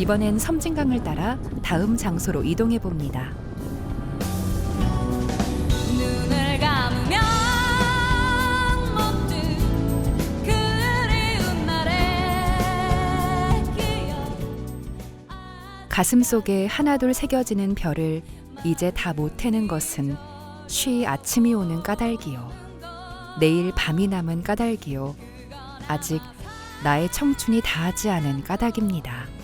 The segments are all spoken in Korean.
이번엔 섬진강을 따라 다음 장소로 이동해 봅니다. 눈을 감으면 모두 그리운 날의 기억 가슴 속에 하나둘 새겨지는 별을 이제 다못 태는 것은 쉬 아침이 오는 까닭이요. 내일 밤이 남은 까닭이요. 아직 나의 청춘이 다하지 않은 까닭입니다.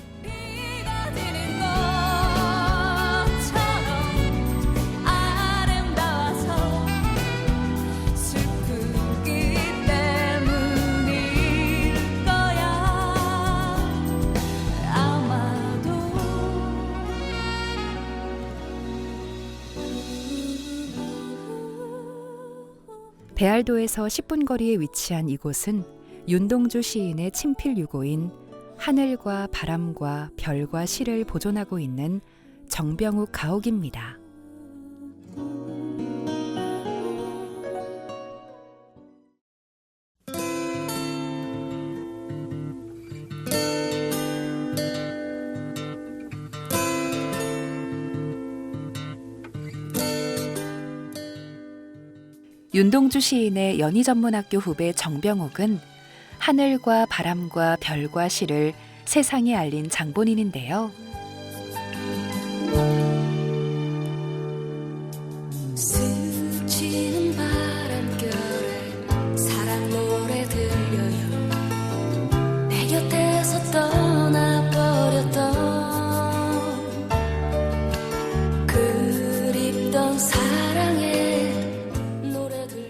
배알도에서 10분 거리에 위치한 이곳은 윤동주 시인의 친필 유고인 하늘과 바람과 별과 시를 보존하고 있는 정병욱 가옥입니다. 윤동주 시인의 연희전문학교 후배 정병옥은 하늘과 바람과 별과 시를 세상에 알린 장본인인데요. 사랑 떠나버렸던 그립던 노래들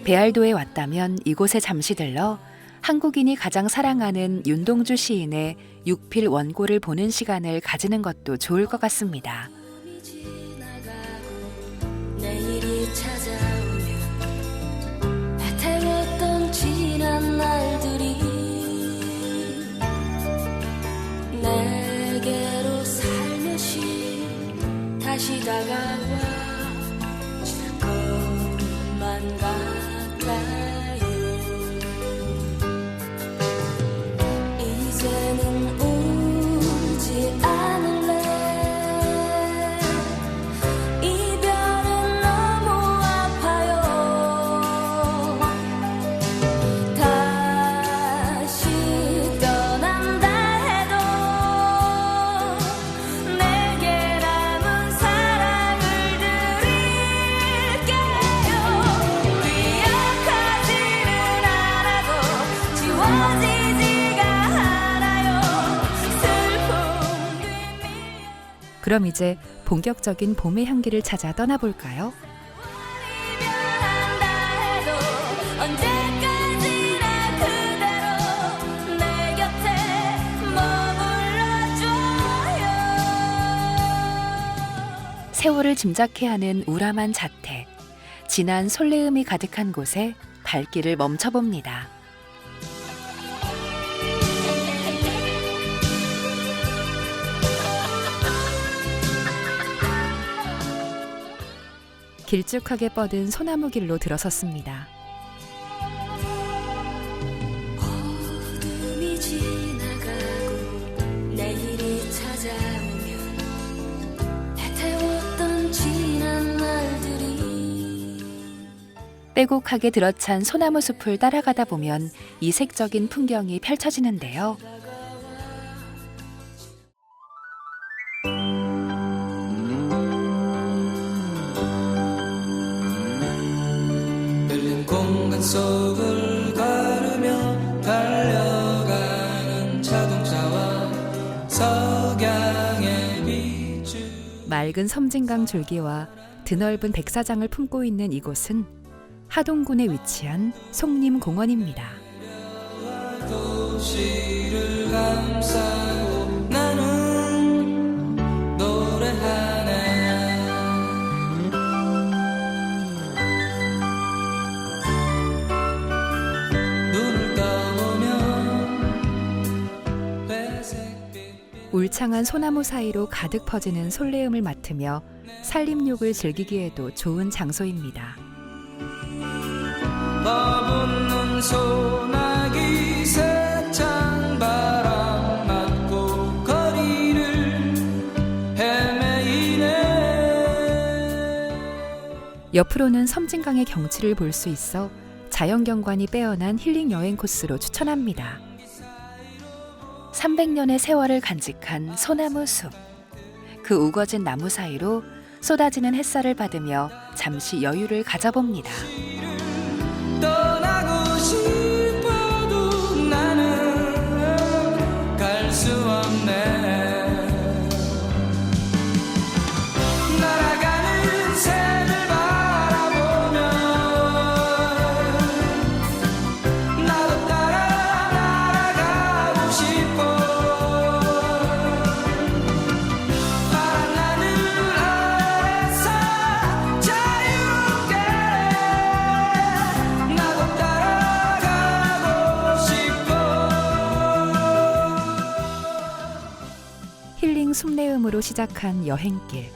배알도에 왔다면 이곳에 잠시 들러 한국인이 가장 사랑하는 윤동주 시인의 육필 원고를 보는 시간을 가지는 것도 좋을 것 같습니다. 내게로 살며시 다시 다가와 그럼 이제 본격적인 봄의 향기를 찾아 떠나볼까요? 세월을 짐작케 하는 우람한 자태, 진한 솔레음이 가득한 곳에 발길을 멈춰봅니다. 길쭉하게 뻗은 소나무 길로 들어섰습니다. 어둠이 지나가고 내일이 찾아오면 애태웠던 지난 날들이 빼곡하게 들어찬 소나무 숲을 따라가다 보면 이색적인 풍경이 펼쳐지는데요. 공간 속을 가르며 달려가는 자동차와 석양의 빛을 맑은 섬진강 줄기와 드넓은 백사장을 품고 있는 이곳은 하동군에 위치한 송림공원입니다. 도시를 감싸 창한 소나무 사이로 가득 퍼지는 솔레음을 맡으며 산림욕을 즐기기에도 좋은 장소입니다. 더붓는 소나기 세찬 바람 맞고 거리를 헤매이네 옆으로는 섬진강의 경치를 볼 수 있어 자연경관이 빼어난 힐링 여행 코스로 추천합니다. 300년의 세월을 간직한 소나무 숲. 그 우거진 나무 사이로 쏟아지는 햇살을 받으며 잠시 여유를 가져봅니다. 숲내음으로 시작한 여행길.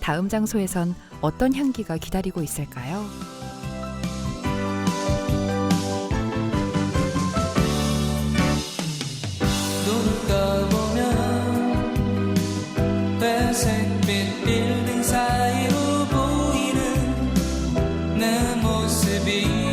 다음 장소에선 어떤 향기가 기다리고 있을까요? 회색빛 빌딩 사이로 보이는 내 모습이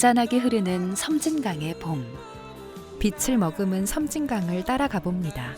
잔잔하게 흐르는 섬진강의 봄. 빛을 머금은 섬진강을 따라가 봅니다.